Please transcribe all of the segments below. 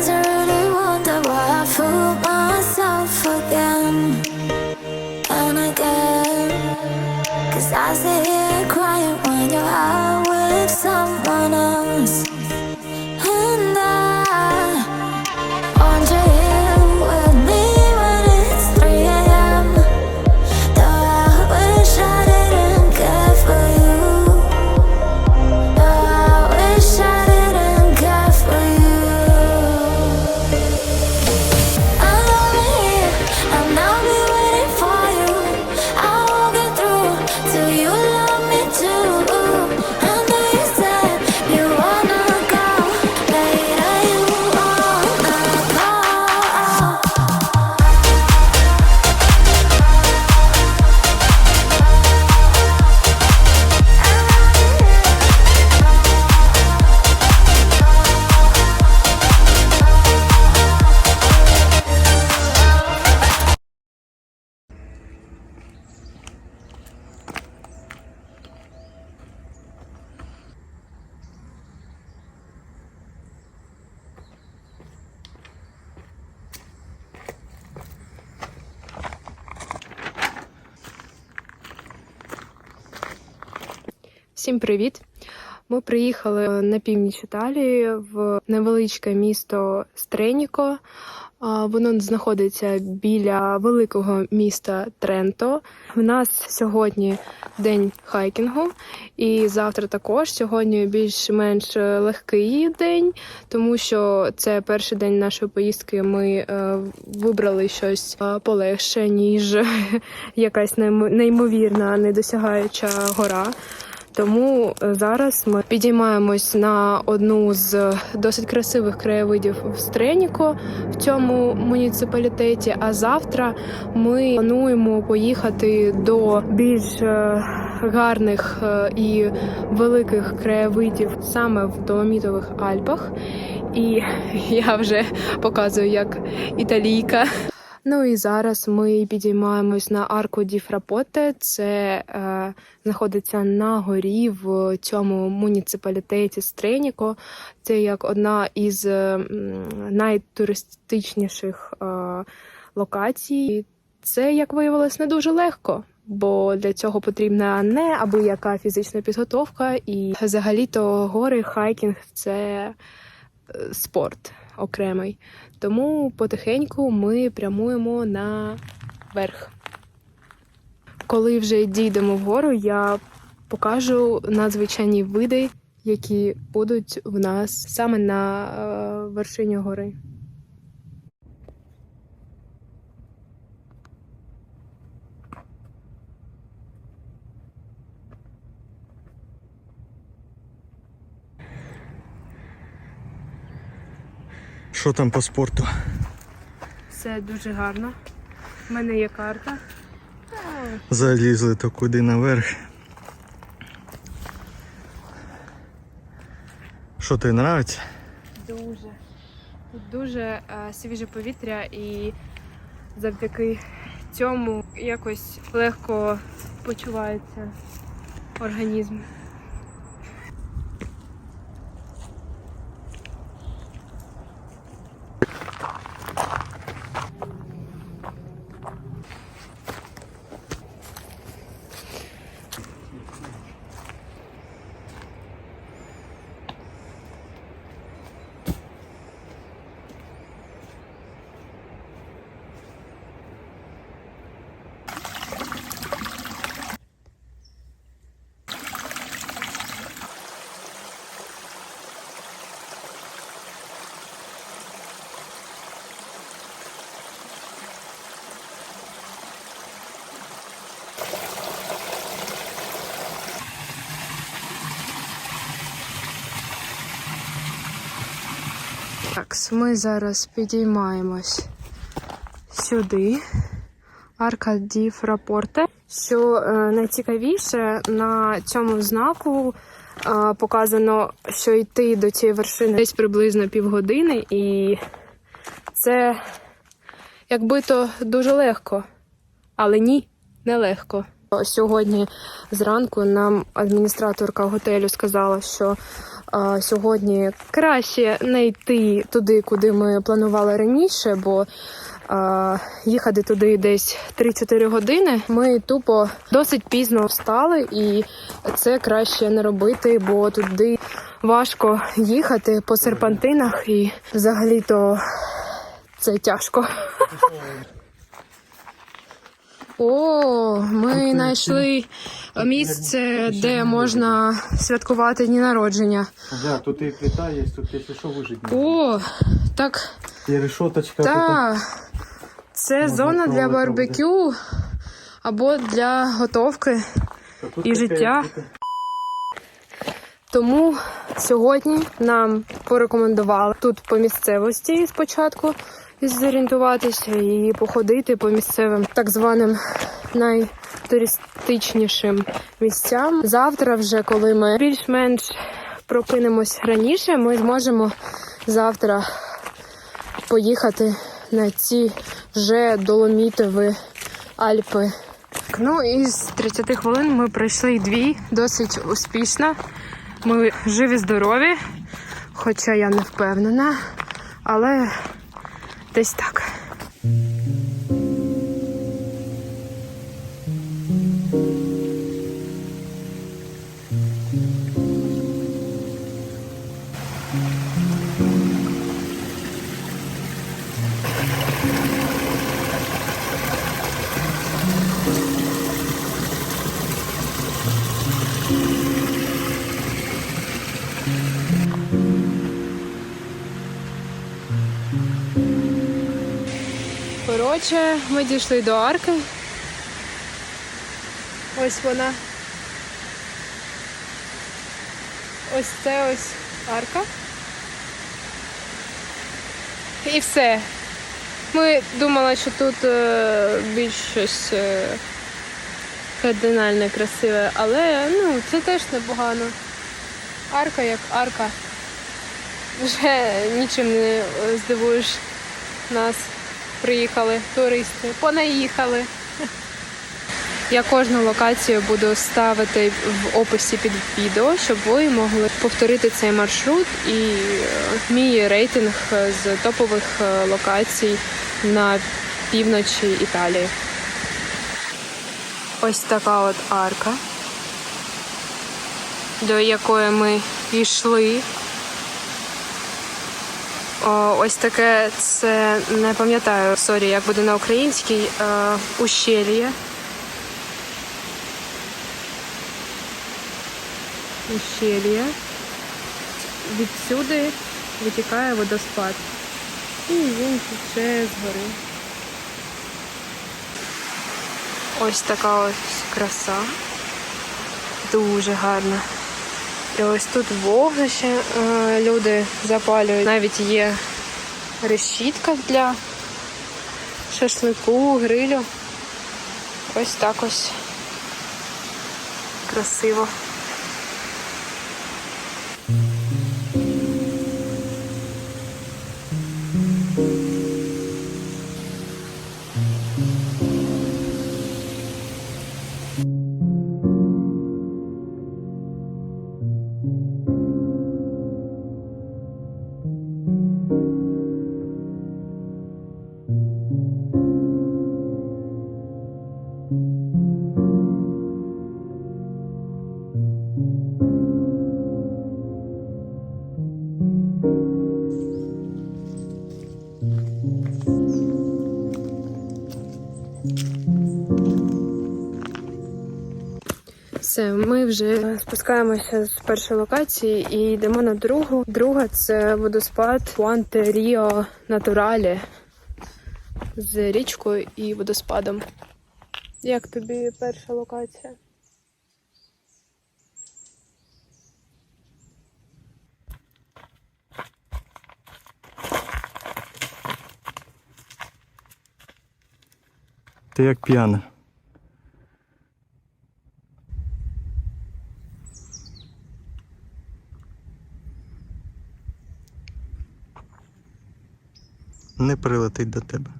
turns around Всім привіт! Ми приїхали на північ Італії в невеличке місто Стреніко. Воно знаходиться біля великого міста Тренто. У нас сьогодні день хайкінгу, і завтра також. Сьогодні більш-менш легкий день, тому що це перший день нашої поїздки. Ми е, вибрали щось е, полегше, ніж якась неймо- неймовірна недосягаюча гора. Тому е, зараз ми підіймаємось на одну з досить красивих краєвидів в Стреніко в цьому муніципалітеті. А завтра ми плануємо поїхати до більш е, гарних е, і великих краєвидів саме в Доломітових Альпах. І я вже показую як італійка. Ну і зараз ми підіймаємось на арку Ді Фрапоте. Це е, знаходиться на горі в цьому муніципалітеті Стреніко. Це як одна із найтуристичніших е, локацій. Це, як виявилось, не дуже легко. Бо для цього потрібна не аби яка фізична підготовка, і взагалі-то гори, хайкінг це е, спорт окремий. Тому потихеньку ми прямуємо на верх. Коли вже дійдемо вгору, я покажу надзвичайні види, які будуть в нас саме на е, вершині гори. Що там по спорту? Все дуже гарно. У мене є карта. Залізли то куди наверх. Що тобі нравиться? Дуже. Тут дуже е, свіже повітря і завдяки цьому якось легко почувається організм. Так, ми зараз підіймаємось сюди. Арка ді Фрапорте. Що е, найцікавіше, на цьому знаку е, показано, що йти до цієї вершини десь приблизно півгодини, і це якби то дуже легко. Але ні, не легко. Сьогодні зранку нам адміністраторка готелю сказала, що сьогодні краще не йти туди, куди ми планували раніше, бо а, їхати туди десь 3-4 години. Ми тупо досить пізно встали, і це краще не робити, бо туди важко їхати по серпантинах, і взагалі-то це тяжко. О, ми знайшли місце, де можна святкувати дні народження. Да, тут і плита є, тут якщо що вижити. О, так, І решоточка та це Можна зона для барбекю або для готовки. і життя. Тому сьогодні нам порекомендували тут по місцевості спочатку зорієнтуватися і походити по місцевим так званим найтуристичнішим місцям. Завтра, вже коли ми більш-менш прокинемось раніше, ми зможемо завтра поїхати на ці вже доломітові Альпи. Ну і з 30 хвилин ми пройшли дві досить успішно. Ми живі, здорові, хоча я не впевнена, але десь так. Коротше, ми дійшли до арки. Ось вона. Ось це ось арка. І все. Ми думали, що тут е, більш щось е, кардинальне, красиве, але ну, це теж непогано. Арка як арка. Вже нічим не е, здивуєш нас. Приїхали туристи, понаїхали. Я кожну локацію буду ставити в описі під відео, щоб ви могли повторити цей маршрут і е, мій рейтинг з топових е, локацій на півночі Італії. Ось така от арка, до якої ми йшли. Ось таке це не пам'ятаю, сорі, як буде на українській е, ущельє. Ущельє. Відсюди витікає водоспад. І він тече згори. Ось така ось краса. Дуже гарна. І ось тут вогнище е, люди запалюють. Навіть є решітка для шашлику, грилю. Ось так ось красиво. Все, ми вже спускаємося з першої локації і йдемо на другу. Друга це водоспад Пуанте Ріо Натуралі з річкою і водоспадом. Як тобі перша локація? Ти як п'яна. Не прилетить до тебе.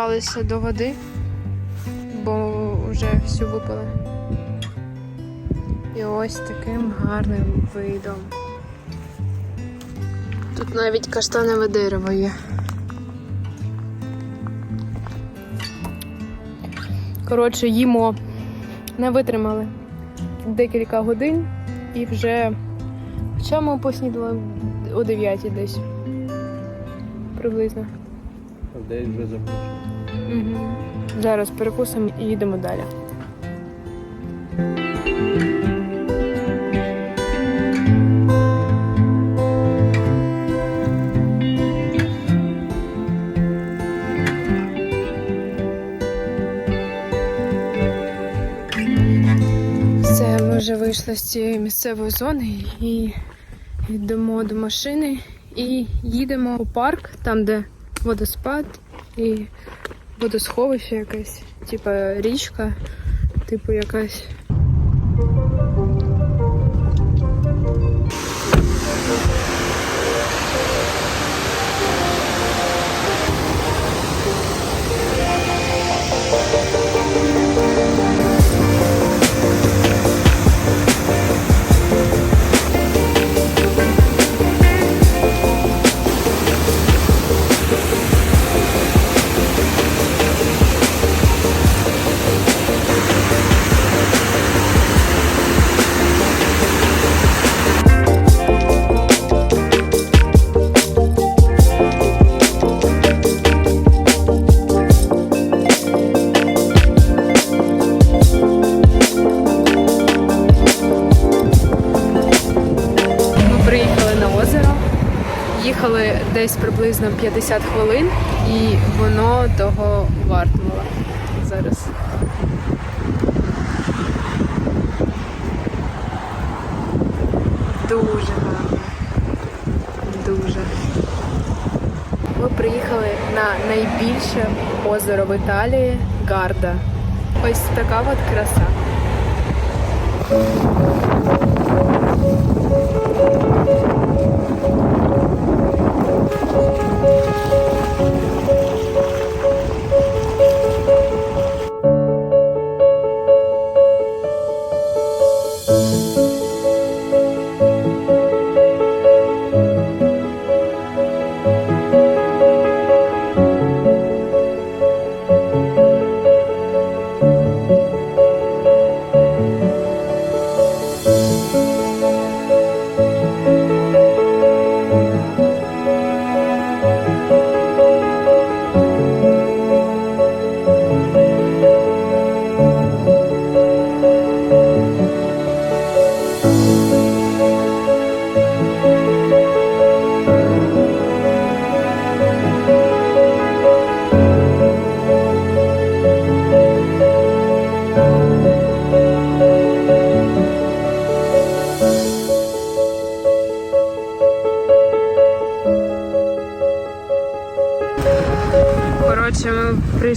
Добиралися до води, бо вже всю випили. І ось таким гарним видом. Тут навіть каштанове дерево є. Коротше, їмо. Не витримали декілька годин і вже. Хоча ми поснідали о 9 десь. Приблизно. Десь вже запрошую. Угу. Зараз перекусимо і їдемо далі. Вже вийшли з цієї місцевої зони і йдемо до машини і їдемо у парк, там, де водоспад і водосховище якесь, типа річка, типу якась. Десь приблизно 50 хвилин, і воно того вартувало зараз. Дуже гарно. Дуже. Ми приїхали на найбільше озеро в Італії Гарда. Ось така от краса. Коротше,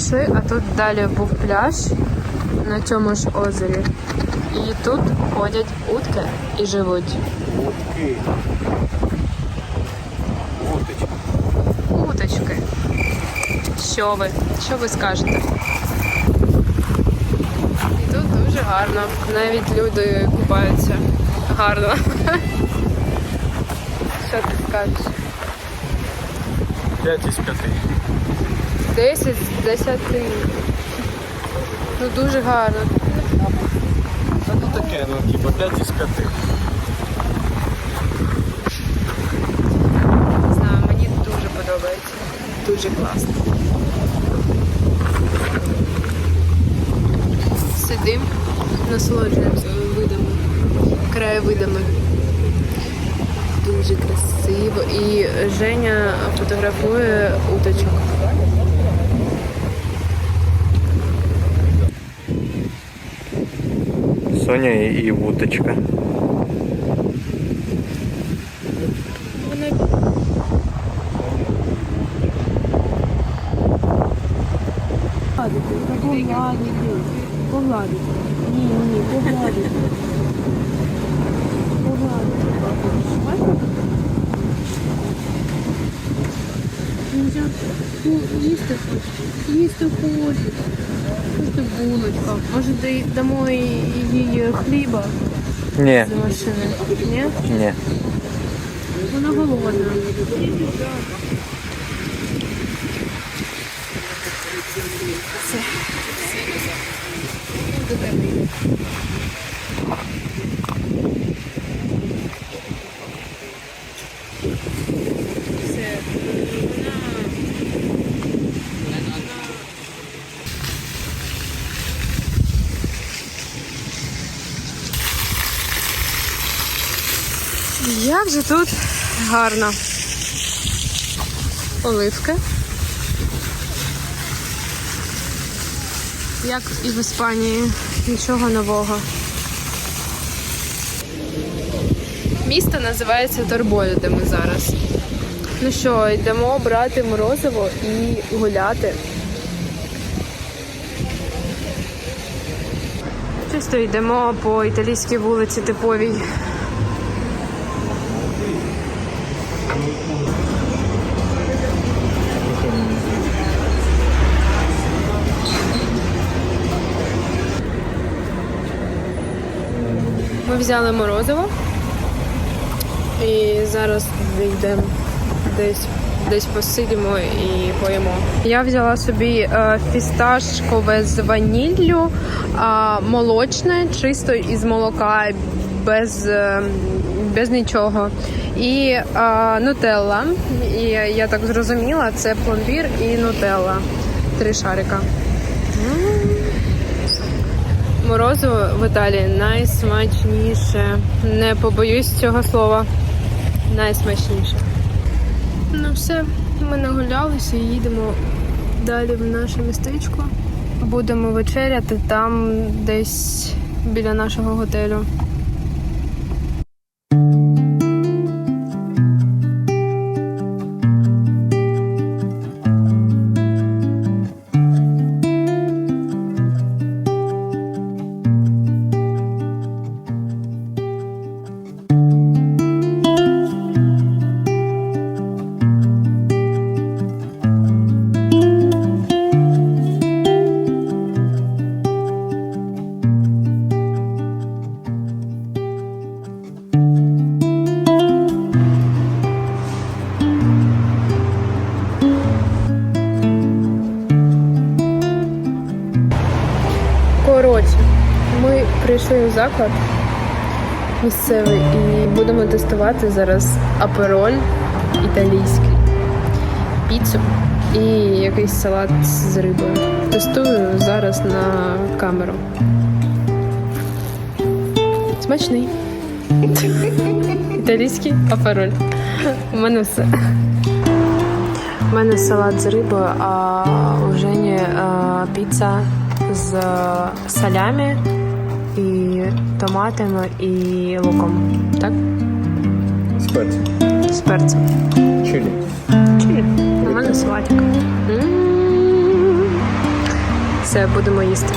прийшли, а тут далі був пляж на цьому ж озері. І тут ходять утки і живуть. Утки. Уточка. Уточки. Що ви? Що ви скажете? І тут дуже гарно. Навіть люди купаються гарно. Що ти скажеш? 5 із 5. 10 з 10. Ну дуже гарно. А ну таке, ну типа 5 із 5. Не знаю, мені дуже подобається. Дуже класно. Сидим, насолоджуємося видами, краєвидами. Дуже красиво. І Женя фотографує уточок. Соня і, і вуточка. Вони Погладити, погладити, погладити. Ні, ні, погладити. Погладити. Нельзя. їсти хоче. Їсти хоче. Хоче булочка. Може, дай- дамо їй їй хліба Ні, з машини? Ні? ні. Вона голодна. Я вже тут гарно. Оливки. Як і в Іспанії. Нічого нового. Місто називається Торболя, де ми зараз. Ну що, йдемо брати морозиво і гуляти. Чисто йдемо по італійській вулиці типовій. Ми взяли морозиво і зараз йдемо десь. Десь посидимо і поїмо. Я взяла собі е, фісташкове з ваніллю, молочне, чисто із молока, без, е, без нічого. І е, нутелла. І я так зрозуміла, це пломбір і нутелла. Три шарика. Морозиво в Італії найсмачніше. Не побоюсь цього слова. Найсмачніше. Ну все, ми нагулялися і їдемо далі в наше містечко. Будемо вечеряти там десь біля нашого готелю. Заклад місцевий і будемо тестувати зараз апероль італійський, піцу і якийсь салат з рибою. Тестую зараз на камеру. Смачний. Італійський апероль. У мене все. У мене салат з рибою, а у Жені е, піца з салямі і томатами і луком. Так? З перцем. З перцем. Чилі. Чилі. У мене салатик. Все, будемо їсти.